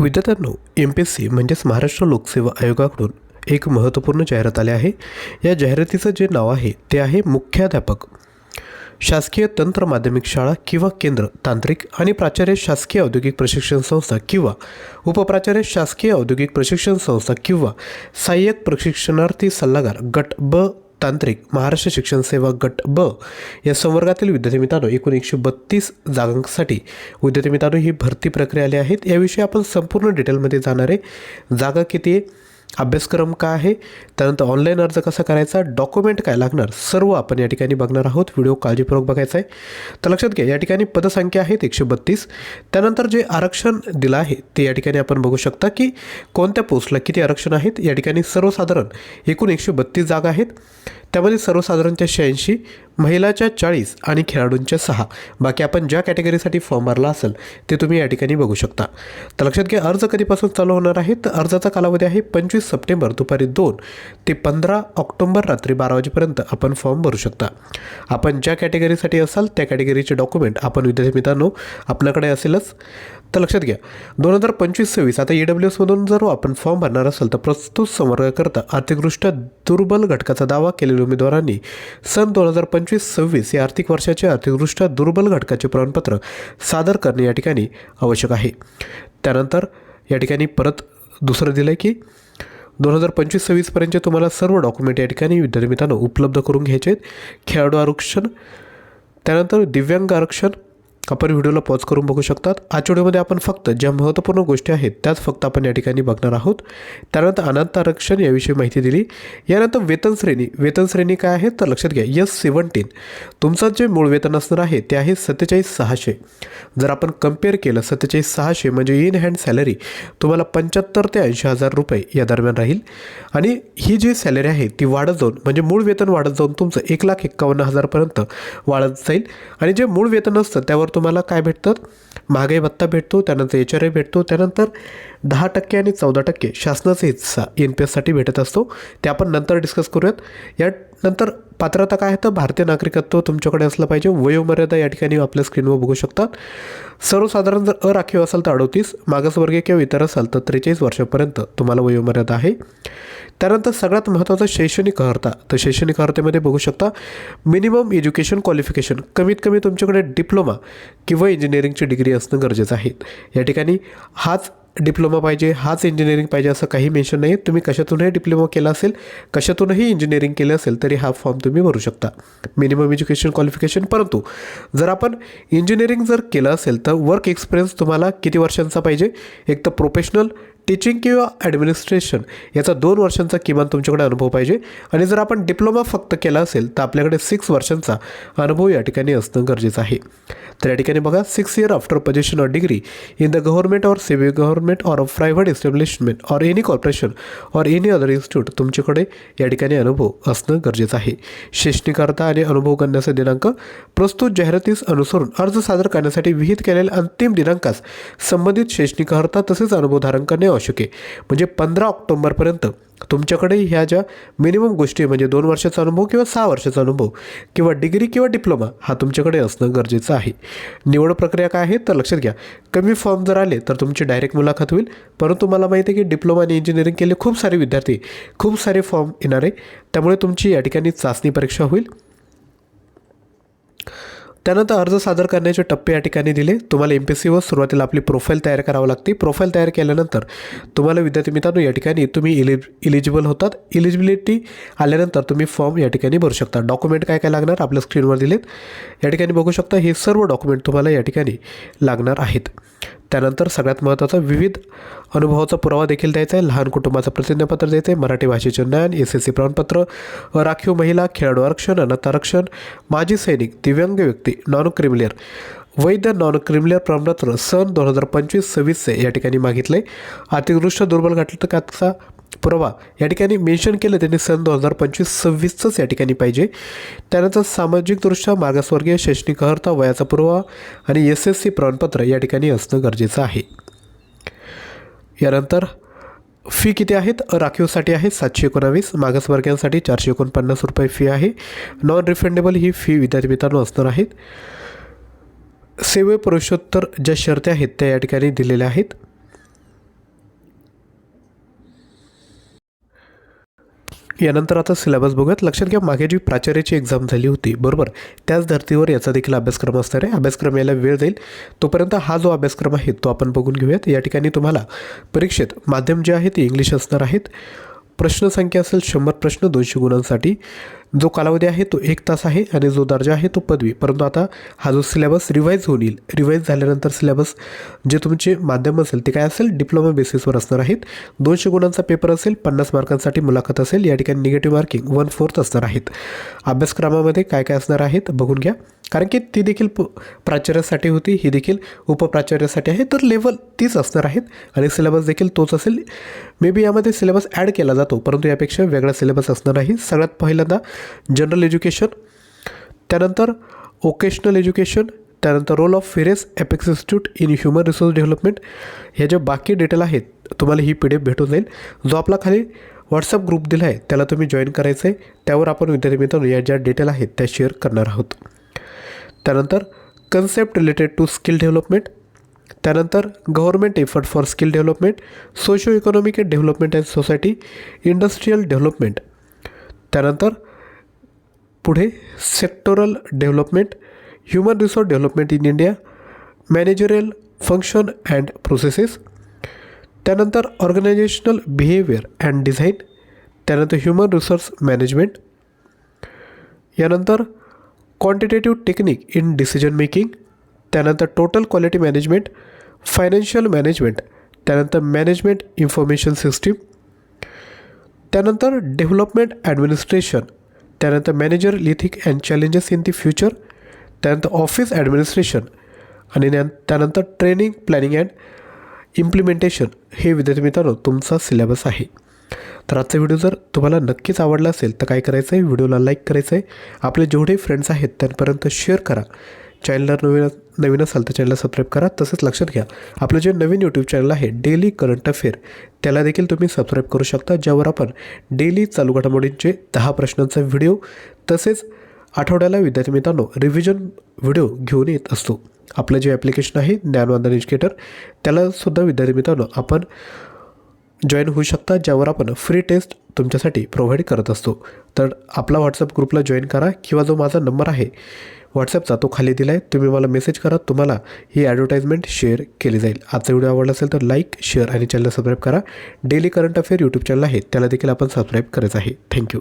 विद्यार्थ्यांनो M P S C म्हणजेच महाराष्ट्र लोकसेवा आयोगाकडून एक महत्त्वपूर्ण जाहिरात आली आहे. या जाहिरातीचं जे नाव आहे ते आहे मुख्याध्यापक. शासकीय तंत्र माध्यमिक शाळा किंवा केंद्र तांत्रिक आणि प्राचार्य शासकीय औद्योगिक प्रशिक्षण संस्था किंवा उपप्राचार्य शासकीय औद्योगिक प्रशिक्षण संस्था किंवा सहाय्यक प्रशिक्षणार्थी सल्लागार गट ब तांत्रिक महाराष्ट्र शिक्षण सेवा गट ब या संवर्गातील विद्यार्थी मित्रांनो एकूण एकशे बत्तीस जागांसाठी विद्यार्थी मित्रांनो ही भरती प्रक्रिया आली आहेत याविषयी आपण संपूर्ण डिटेलमध्ये जाणारे जागा किती आहे? अभ्यासक्रम काय आहे? त्यानंतर ऑनलाईन अर्ज कसा करायचा? डॉक्युमेंट काय लागणार? सर्व आपण या ठिकाणी बघणार आहोत. व्हिडिओ काळजीपूर्वक बघायचा आहे. तर लक्षात घ्या या ठिकाणी पदसंख्या आहेत एकशे बत्तीस. त्यानंतर जे आरक्षण दिलं आहे ते या ठिकाणी आपण बघू शकता की कोणत्या पोस्टला किती आरक्षण आहेत? या ठिकाणी सर्वसाधारण एकूण एकशे बत्तीस जागा आहेत. त्यामध्ये सर्वसाधारणच्या शहाऐंशी महिलाच्या चाळीस आणि खेळाडूंच्या सहा. बाकी आपण ज्या कॅटेगरीसाठी फॉर्म भरला असेल ते तुम्ही या ठिकाणी बघू शकता. तर लक्षात घ्या अर्ज कधीपासून चालू होणार आहे? तर अर्जाचा कालावधी आहे पंचवीस सप्टेंबर दुपारी दोन ते पंधरा ऑक्टोबर रात्री बारा वाजेपर्यंत आपण फॉर्म भरू शकता. आपण ज्या कॅटेगरीसाठी असाल त्या कॅटेगरीचे डॉक्युमेंट आपण विद्यार्थी मित्रांनो आपल्याकडे असेलच. तर लक्षात घ्या दोन हजार पंचवीस सव्वीस आता ई डब्ल्यू एसमधून जर आपण फॉर्म भरणार असेल तर प्रस्तुत संवर्गाकरता आर्थिकदृष्ट्या दुर्बल घटकाचा दावा केलेल्या उमेदवारांनी सन दोन हजार पंचवीस सव्वीस या आर्थिक वर्षाचे आर्थिकदृष्ट्या दुर्बल घटकाचे प्रमाणपत्र सादर करणे या ठिकाणी आवश्यक आहे. त्यानंतर या ठिकाणी परत दुसरं दिलं आहे की दोन हजार पंचवीस सव्वीसपर्यंतचे तुम्हाला सर्व डॉक्युमेंट या ठिकाणी विद्यार्थी मित्रांनो उपलब्ध करून घ्यायचे आहेत. खेळाडू आरक्षण त्यानंतर दिव्यांग आरक्षण आपण व्हिडिओला पॉज करून बघू शकतात. आजच्या व्हिडिओमध्ये आपण फक्त ज्या महत्त्वपूर्ण गोष्टी आहेत त्याच फक्त आपण या ठिकाणी बघणार आहोत. त्यानंतर अनंत आरक्षण याविषयी माहिती दिली. यानंतर वेतन श्रेणी. वेतन श्रेणी काय आहे? तर लक्षात घ्या यस सेवन्टीन. तुमचं जे मूळ वेतन असणार आहे ते आहे सत्तेचाळीस सहाशे. जर आपण कंपेअर केलं सत्तेचाळीस सहाशे म्हणजे इन हँड सॅलरी तुम्हाला पंच्याहत्तर ते ऐंशी हजार रुपये या दरम्यान राहील. आणि ही जी सॅलरी आहे ती वाढत जाऊन म्हणजे मूळ वेतन वाढत जाऊन तुमचं एक लाख एक्कावन्न हजारपर्यंत वाढत जाईल. आणि जे मूळ वेतन असतं त्यावर तुम्हाला काय भेटतं? महागाई भत्ता भेटतो त्यानंतर एच आर ए भेटतो त्यानंतर दहा टक्के आणि चौदा टक्के शासनाचा हिस्सा एन पी एससाठी भेटत असतो. ते आपण नंतर डिस्कस करूयात. या नंतर पात्रता काय आहे? तर भारतीय नागरिकत्व तुमच्याकडे असलं पाहिजे. वयोमर्यादा या ठिकाणी आपल्या स्क्रीनवर बघू शकतात सर्वसाधारण जर अराखीव असाल तर अडोतीस मागासवर्गीय किंवा इतर असाल तर त्रेचाळीस वर्षापर्यंत तुम्हाला वयोमर्यादा आहे. त्यानंतर सगळ्यात महत्त्वाचं शैक्षणिक अर्हता. तर शैक्षणिक अर्हतेमध्ये बघू शकता मिनिमम एज्युकेशन क्वालिफिकेशन कमीत कमी तुमच्याकडे डिप्लोमा किंवा इंजिनिअरिंगची डिग्री असणं गरजेचं आहे. या ठिकाणी हाच डिप्लोमा पाहिजे हाच इंजिनिअरिंग पाहिजे असं काही मेन्शन नाही तुम्ही कशातूनही डिप्लोमा केला असेल कशातूनही इंजिनिअरिंग केलं असेल तरी हा फॉर्म तुम्ही भरू शकता. मिनिमम एज्युकेशन क्वालिफिकेशन परंतु जर आपण इंजिनिअरिंग जर केलं असेल तर वर्क एक्सपिरियन्स तुम्हाला किती वर्षांचा पाहिजे? एक तर प्रोफेशनल टीचिंग किंवा ॲडमिनिस्ट्रेशन याचा दोन वर्षांचा किमान तुमच्याकडे अनुभव पाहिजे. आणि जर आपण डिप्लोमा फक्त केला असेल तर आपल्याकडे सिक्स वर्षांचा अनुभव या ठिकाणी असणं गरजेचं आहे. तर या ठिकाणी बघा six year after position or degree in the government or semi government or private establishment or any corporation or any other institute तुमच्याकडे या ठिकाणी अनुभव असणं गरजेचं आहे. शैक्षणिक आणि अनुभव करण्याचा दिनांक प्रस्तुत जाहिरातीस अनुसरून अर्ज सादर करण्यासाठी विहित केलेल्या अंतिम दिनांकास संबंधित शैक्षणिक तसेच अनुभव धारण करणे हो, आवश्यक आहे म्हणजे पंधरा ऑक्टोबरपर्यंत तुमच्याकडे ह्या ज्या मिनिमम गोष्टी म्हणजे दोन वर्षाचा अनुभव किंवा सहा वर्षाचा अनुभव किंवा डिग्री किंवा डिप्लोमा हा तुमच्याकडे असणं गरजेचं आहे. निवड प्रक्रिया काय आहे तर लक्षात घ्या. कमी फॉर्म जर आले तर तुमची डायरेक्ट मुलाखत होईल. परंतु मला माहिती आहे की डिप्लोमा आणि इंजिनिअरिंग केले खूप सारे विद्यार्थी खूप सारे फॉर्म येणार. आहे त्यामुळे तुमची या ठिकाणी चाचणी परीक्षा होईल. त्यानंतर अर्ज सादर करण्याचे टप्पे या ठिकाणी दिले. तुम्हाला एम पी सीवर सुरुवातीला आपली प्रोफाईल तयार करावं लागते. प्रोफाईल तयार केल्यानंतर तुम्हाला विद्यार्थी मित्रांनो या ठिकाणी तुम्ही इलि इलिजिबल होतात. इलिजिबिलिटी आल्यानंतर तुम्ही फॉर्म या ठिकाणी भरू शकता. डॉक्युमेंट काय काय लागणार आपल्या स्क्रीनवर दिलेत. या ठिकाणी बघू शकता हे सर्व डॉक्युमेंट तुम्हाला या ठिकाणी लागणार आहेत. त्यानंतर सगळ्यात महत्त्वाचा विविध अनुभवाचा पुरावा देखील द्यायचा आहे. लहान कुटुंबाचं प्रतिज्ञापत्र द्यायचं आहे मराठी भाषेचे ज्ञान एस एस सी प्रमाणपत्र राखीव महिला खेळाडू आरक्षण अनाथ आरक्षण माजी सैनिक दिव्यांग व्यक्ती नॉन क्रिमिलियर वैध नॉन क्रिमिलियर प्रमाणपत्र सन दोन हजार पंचवीस सव्वीसचे या ठिकाणी मागितले आर्थिकदृष्ट्या दुर्बल घटकाचा पुरावा या ठिकाणी मेन्शन केलं त्यांनी सन दोन हजार पंचवीस सव्वीसचंच या ठिकाणी पाहिजे. त्यानंतर सामाजिकदृष्ट्या मागासवर्गीय शैक्षणिक अर्हता वयाचा पुरावा आणि एस एस सी प्रमाणपत्र या ठिकाणी असणं गरजेचं आहे. यानंतर फी किती आहेत? राखीवसाठी आहे सातशे एकोणावीस मागासवर्गीयांसाठी चारशे एकोणपन्नास रुपये फी आहे. नॉन रिफंडेबल ही फी विद्यार्थी मित्रांनो असणार आहेत. सेवे पुरुषोत्तर ज्या शर्त्या आहेत त्या या ठिकाणी दिलेल्या आहेत. यानंतर आता सिलेबस बघूयात. लक्षात घ्या मागे जी प्राचार्याची एक्झाम झाली होती बरोबर? त्याच धर्तीवर याचा देखील अभ्यासक्रम असणार आहे. अभ्यासक्रम यायला वेळ जाईल. तोपर्यंत हा जो अभ्यासक्रम आहे तो आपण बघून घेऊयात. या ठिकाणी तुम्हाला परीक्षेत माध्यम जे आहे ते इंग्लिश असणार आहेत. प्रश्नसंख्या असेल शंभर प्रश्न दोनशे गुणांसाठी. जो कालावधी आहे तो एक तास आहे आणि जो दर्जा आहे तो पदवी. परंतु आता हा जो सिलेबस रिवाईज होऊन येईल रिवाईज झाल्यानंतर सिलेबस जे तुमचे माध्यम असेल ते काय असेल? डिप्लोमा बेसिसवर असणार आहेत. दोनशे गुणांचा पेपर असेल पन्नास मार्कांसाठी मुलाखत असेल या ठिकाणी निगेटिव्ह मार्किंग वन फोर्थ असणार आहेत. अभ्यासक्रमामध्ये काय काय असणार आहेत बघून घ्या. कारण की ती देखील प प्राचार्यासाठी होती ही देखील उपप्राचार्यासाठी आहे तर लेवल तीच असणार आहेत आणि सिलेबस देखील तोच असेल. मे बी यामध्ये सिलेबस ॲड केला जातो परंतु यापेक्षा वेगळा सिलेबस असणार आहे सगळ्यात पहिल्यांदा जनरल एज्युकेशन त्यानंतर ओकेशनल एज्युकेशन त्यानंतर role of ferris apex institute in human resource development ह्या ज्या बाकी डिटेल आहेत तुम्हाला ही पी डी एफ भेटून जाईल. जो आपला खाली व्हॉट्सअप ग्रुप दिला आहे त्याला तुम्ही जॉईन करायचं आहे. त्यावर आपण विद्यार्थी मित्रांनो या ज्या डिटेल आहेत त्या शेअर करणार आहोत. त्यानंतर concept related to skill development त्यानंतर government effort for skill development socio economic development and society industrial development त्यानंतर पुढे sectoral development human resource development in India managerial function and processes त्यानंतर ऑर्गनायझेशनल बिहेवियर अँड डिझाईन त्यानंतर human resource management यानंतर quantitative technique in decision making त्यानंतर total quality management financial management त्यानंतर management information system त्यानंतर development administration त्यानंतर manager lithic and challenges in the future त्यानंतर office administration आणि न्या- त्यानंतर ट्रेनिंग प्लॅनिंग अँड इम्प्लिमेंटेशन हे विद्यार्थी मित्रांनो तुमचा सिलेबस आहे. तर आजचा व्हिडिओ जर तुम्हाला नक्कीच आवडला असेल तर काय करायचं आहे व्हिडिओला लाईक करायचं आहे आपले जेवढे फ्रेंड्स आहेत त्यांपर्यंत शेअर करा. चॅनलला नवीन नवीन असाल तर चॅनलला सबस्क्राईब करा. तसंच लक्षात घ्या. आपलं जे नवीन यूट्यूब चॅनल आहे डेली करंट अफेअर त्याला देखील तुम्ही सबस्क्राईब करू शकता ज्यावर आपण डेली चालू घडामोडींचे दहा प्रश्नांचा व्हिडिओ तसेच आठवड्याला विद्यार्थी मित्रांनो रिव्हिजन व्हिडिओ घेऊन येत असतो. आपलं जे ॲप्लिकेशन आहे ज्ञानवंदन एज्युकेटर त्यालासुद्धा विद्यार्थी मित्रांनो आपण जॉईन होऊ शकता ज्यावर आपण फ्री टेस्ट तुमच्यासाठी प्रोव्हाइड करत असतो. तर आपला व्हॉट्सअप ग्रुपला जॉईन करा किंवा जो माझा नंबर आहे व्हॉट्सअपचा तो खाली दिला आहे तुम्ही मला मेसेज करा तुम्हाला ही ॲडव्हर्टाईजमेंट शेअर केली जाईल. आजचा व्हिडिओ आवडला असेल तर लाईक शेअर आणि चॅनल सबस्क्राईब करा. Daily current affair YouTube channel आहे. त्याला देखील आपण सबस्क्राईब करायचं आहे. थँक्यू